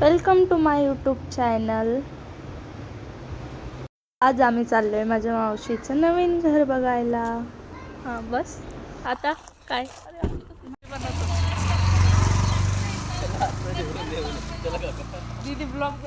Welcome to my YouTube channel. आज आम्ही चाललो आहे माझ्या मावशीचं नवीन घर बघायला. हां बस. आता काय? दीदी ब्लॉग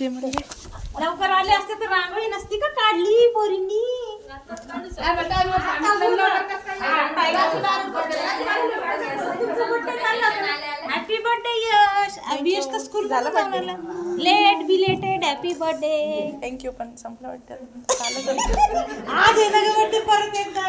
ते म्हणजे. लवकर आले असते तर रांगोळी नसती का काढली पोरींनी? हॅपी बर्थडे यश. यश तर स्कूल झालं late belated happy birthday thank you पण संपलं वाटतं. आज येणार का बर्थडे परत एकदा.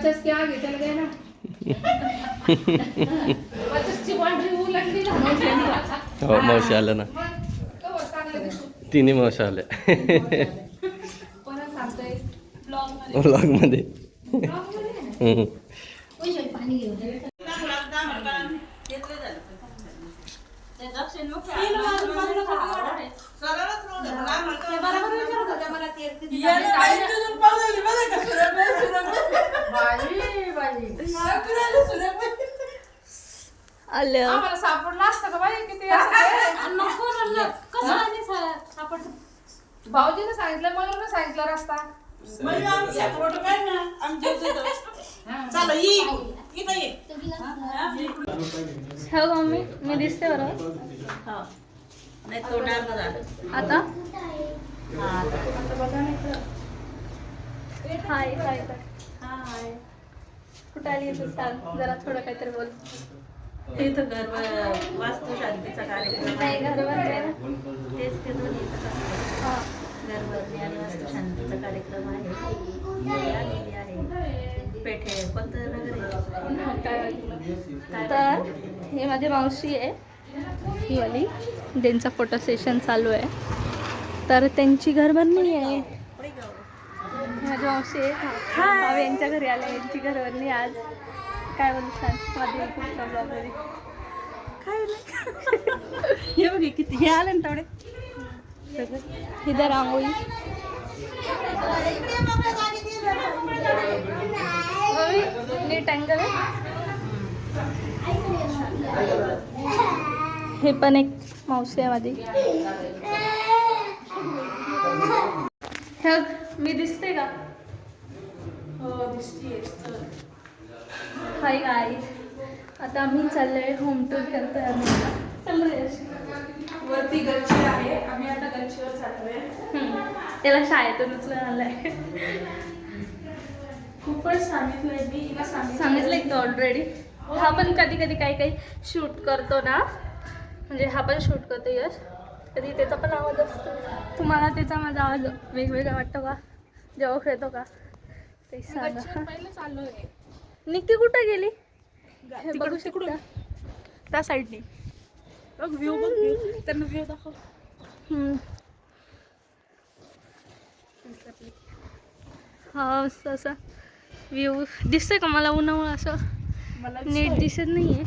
पचास के आगे चल गए ना। पचास ची बाउंड्री होऊ लागली ना। हो मावशी आल्या ना। कवर चांगलं दिसू तिन्ही मावशी आल्या परत सांगतोय ब्लॉगमध्ये? व्लॉगमध्ये आलं आम्हाला सापडलं असतं का बाई किती असं ते? नको म्हणलं कसं आणि सा- सापडतं भाऊजीने सांगितलं मयूरने सांगितलं रस्ता हो मम्मी. मी दिसते बरोबर आता? हाय हाय हाय. कुठं आली तू? सांग. जरा थोडं काहीतरी बोल. इथं घर वास्तू शांतीचा कार्यक्रम नाही ना. तेच ते दोन्ही. हा. घरभरणी आणि वास्तू शांतीचा कार्यक्रम आहे. आहे. पेठे कोणतं नगर? हा? तर हे माझी मावशी आहे. ही वाली. त्यांचा फोटो सेशन चालू आहे. तर त्यांची घरभरणी आहे. माझी मावशी आहे. यांच्या घरी आले. यांची घरभरणी आज. काय बोलू सांग? माझ्या पुढच्या ब्लॉगमध्ये हे बघ किती हे आले ना तेवढे. इथं रांगोळी नीट अँगल हे पण एक मावशी आहे माझी हे मी दिसते का? हाय गाईज आता आम्ही चाललोय होम टूर करतोय आम्ही. वरती गच्ची आहे. आम्ही आता गच्चीवर चाललोय. त्याला शाळेतून उचलून आलाय खूपच सांगितलंय मी हिला सांगितलं ऑलरेडी हा. पण कधी कधी काही काही शूट करतो ना म्हणजे हा पण शूट करतो यश. कधी त्याचा पण आवाज असतो. तुम्हाला त्याचा माझा आवाज वेगवेगळा वाटतो का? जेव्हा खेळतो का? ते सांगा. निक्की कुठं गेली? हे बघू शकता. त्या साईडने बघ व्ह्यू बघ त्यांना व्ह्यू दाखव. हा मस्त असा. व्यू दिसतंय का मला उन्हामुळे असं? नीट दिसत नाहीये.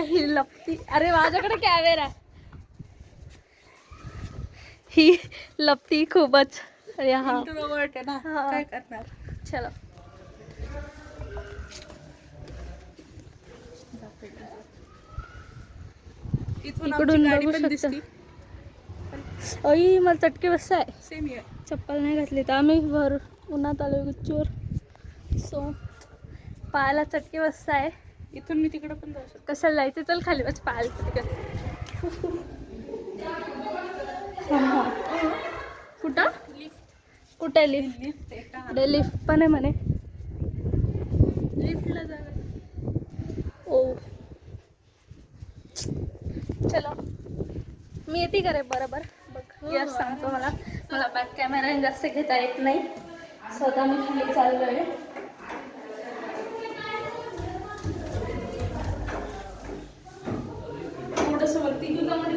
ही लपती. अरे माझ्याकडे कॅमेरा ही लपती खूपच. अरे हा. काय करणार? चला. इकडून बघू शकतो. अई मला चटके बसताय. सेम आहे चप्पल नाही घातली तर आम्ही भर उन्हात आलो गुच्चूर सो पायाला चटके बसताय इथून मी तिकडे पण जाऊ शकते. कशाला जायचं? चल खाली बस पायाला थांब. कुठं? कुठे लिफ्ट लिफ्ट आहे लिफ्ट पण आहे म्हणे. लिफ्टला जाणार ओ चलो. मी येते करे बरोबर बघ यस सांगतो मला. मला बॅक कॅमेरा जास्त घेता येत नाही. स्वतः मी खाली चाललो आहे थोडंसं वरती म्हणजे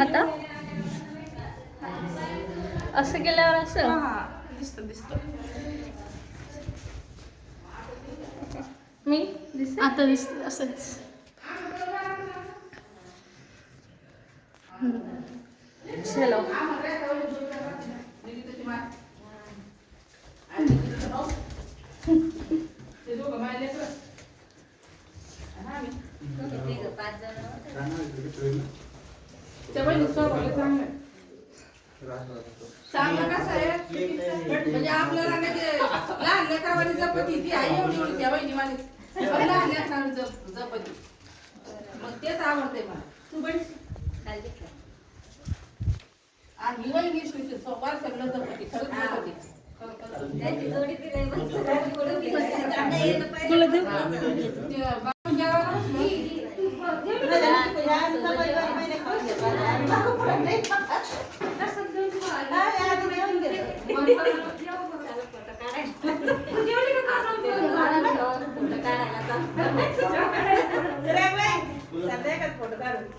आता? असं केल्यावर असं? हा दिसतं दिसतं. आता दिसते असंच. चलो. कसं आहे म्हणजे आपल्याला लहान लेकरावानी जपत ती आई एवढी एवढी त्या वहिनीवानी मग तेच आवडते मला तू पण आणि सोमवार सगळं जपती खरंच तुला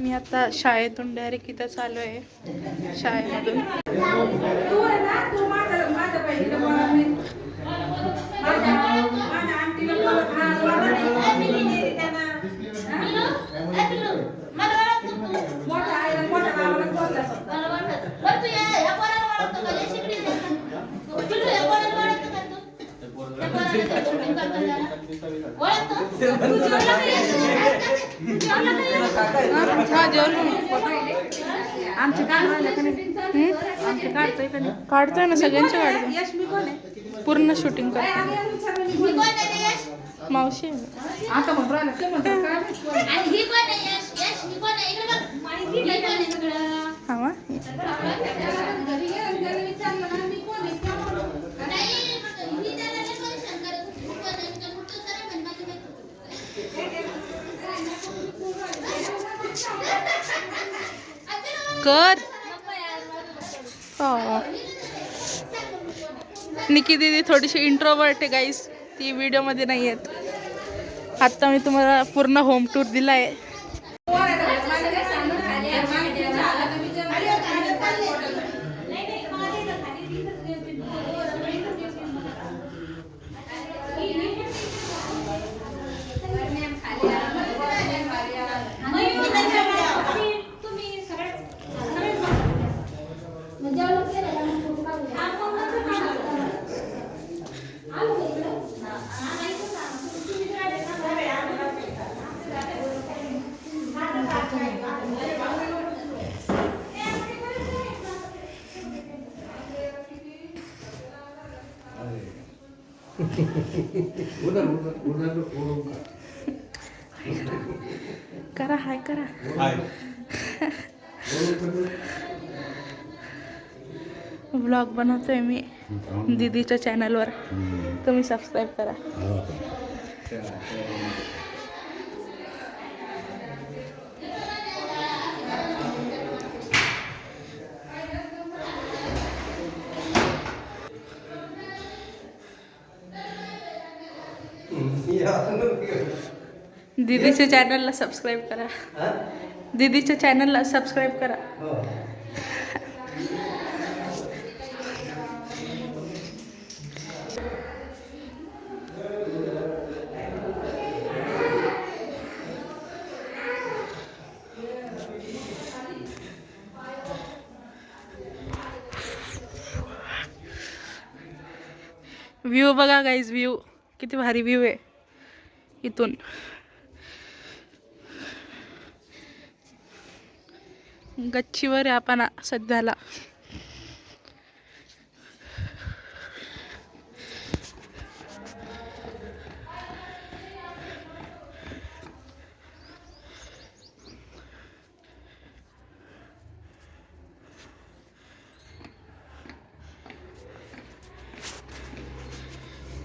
मी आता शाळेतून डायरेक्ट इथं चालू आहे. शाळेमधून तू आहे ना, तू माझ्या माझ्या बहिणीला बोला नाही. माझ्या माझ्या आंटीला बोला. हा, बोला नाही. मोठ्या आईला मोठ्या भावाला बोलला फक्त. हा जेवलो आमचे काढतोय ना सगळ्यांचे काढतो पूर्ण शूटिंग करतो मावशी आता म्हणून कर. निकी दीदी थोडीशी इंट्रोवर्ट आहे गाईस ती व्हिडिओमध्ये नाही आहेत आत्ता मी तुम्हाला पूर्ण होम टूर दिला आहे करा हाय करा. ब्लॉग बनवतोय मी दीदीच्या चॅनलवर तुम्ही सबस्क्राईब करा. दीदीच्या चॅनलला सबस्क्राईब करा. दीदीच्या चॅनलला सबस्क्राईब करा. व्ह्यू बघा गाईज व्ह्यू किती भारी व्ह्यू आहे. इथून. गच्चीवर आहे आपण सध्याला.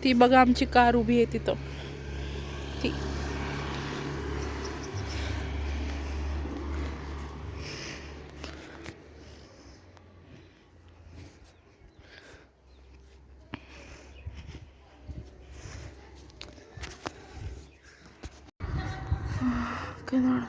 ती बघा आमची कार उभी आहे तिथं ती काय झालं?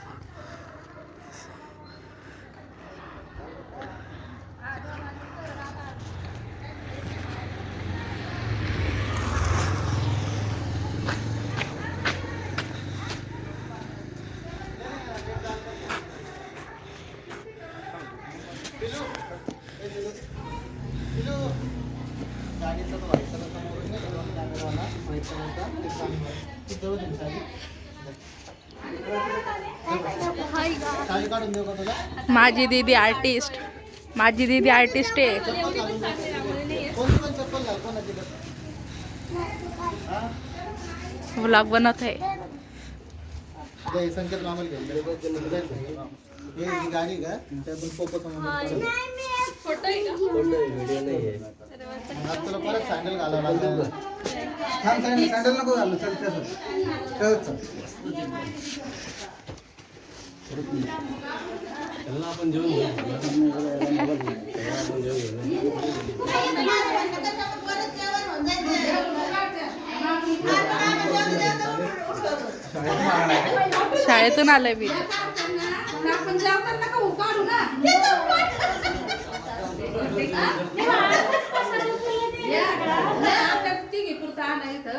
माझी दीदी आर्टिस्ट. माझी दीदी आर्टिस्ट आहे. व्लॉग बनवत आहे. सँडल नको घालू चल शाळेतून आलंय मी आपण जेवताना नका ना इथं.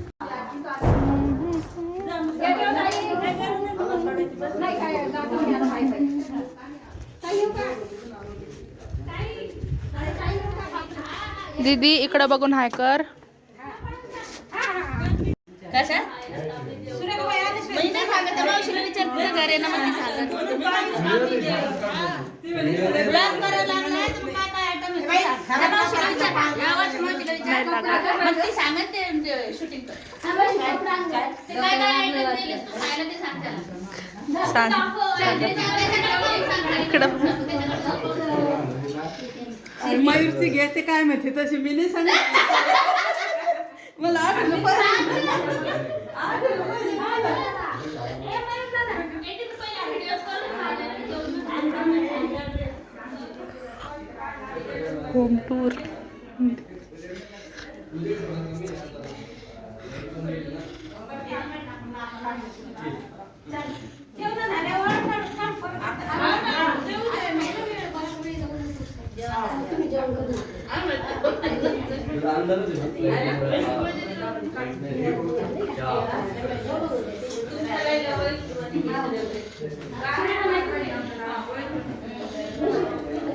दीदी इकडं बघून हाय कर. सांग इकडं. मयूरची घेते काय माहिती तशी मी नाही सांगितलं. मला आठवलं होम टूर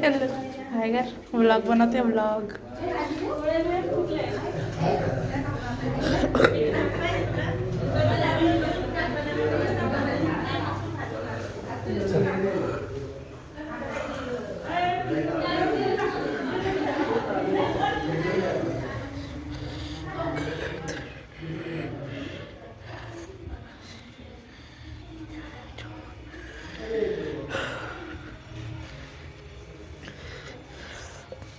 हाय कर व्लॉग बनवते व्लॉग.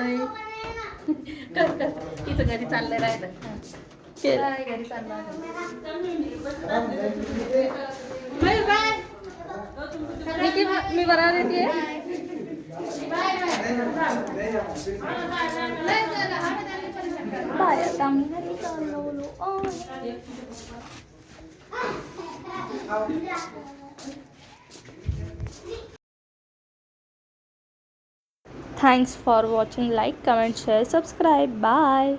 चाललोय कर कर. तिचं घरी चाललंय राहिलं. घरी चाललोय मी ती मी बरोबर येते बाय आता आम्ही घरी चाललो. Thanks for watching. Like, comment, share, subscribe. Bye.